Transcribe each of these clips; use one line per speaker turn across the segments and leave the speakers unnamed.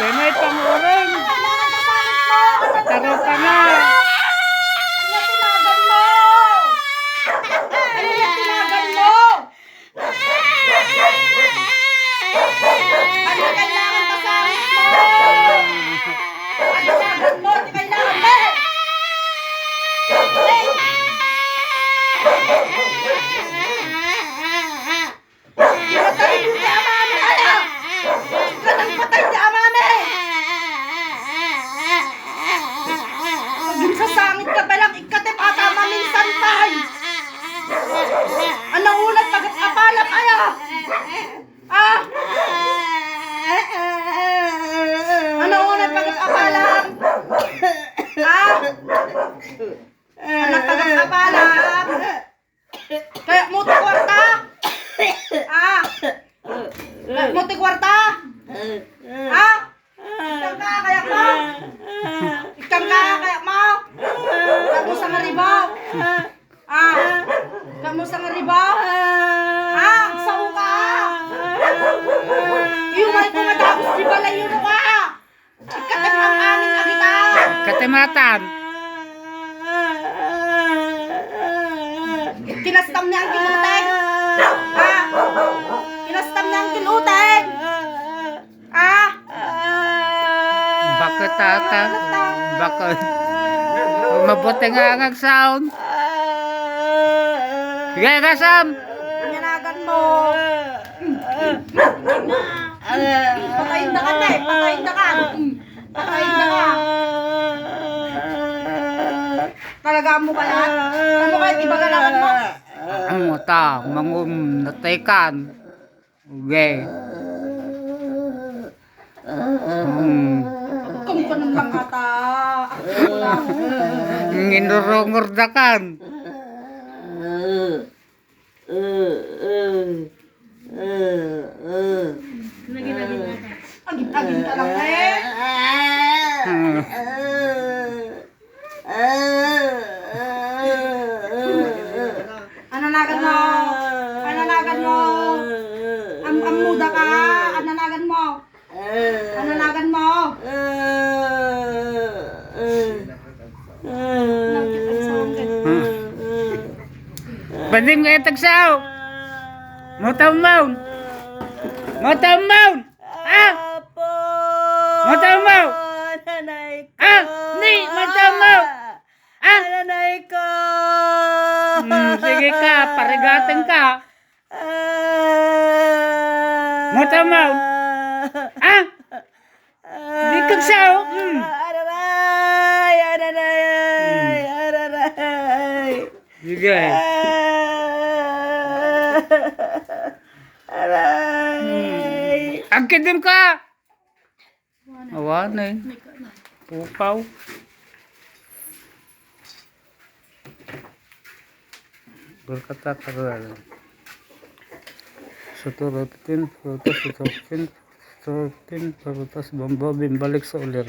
Tinay panguring. Taro
Ah! Anong ulat pag apala? Ah! Anak pag apala? Kaya mo ti kwarta? Ah! Kwarta? Ah! Ikang ka kaya mo? Ikang ka kaya mo? Kaya mo sa ngaribaw? Ah! Kaya mo sa ngaribaw?
Katimatan.
Kinastam niya ang kiluteng! Ah! Kinastam niya ang kiluteng! Ah!
Bakit tata? Bakit? Mabuti nga ang sound. Sige, kasam.
Panginagan mo! Patayin na ka eh! Patayin na ka! Patayin na ka! Talaga mo ba yan? Ano kahit ibagalakan mo?
Ang mata, mangum natikan. Okay. Hmm.
Kung pa ng lang ata. Ako lang.
Nginurungurdakan.
Agit-agit ka lang eh.
Hmm.
Ananagan mo! Ananagan mo! Am amuda ka! Ananagan mo! Ananagan mo! Nakit ang sangkit.
Pwede nga itagsaw. Motamaw. Motamaw. Ah!
Nanay ko!
Ah! Ni! Motamaw. Ah!
Nanay ko!
Hmm, sige ka, parigatin ka. Motamaw. Ah! Di kagsaw.
Araray! Araray! Araray!
Sige.
Aray!
Agkidim ka. Eh. Pupaw. Berkata karal. Suturatin, prutas, suturatin, suturatin, prutas, bambabin, balik sa ulir.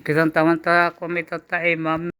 Kitang taman ta kumita tayo, ma'am.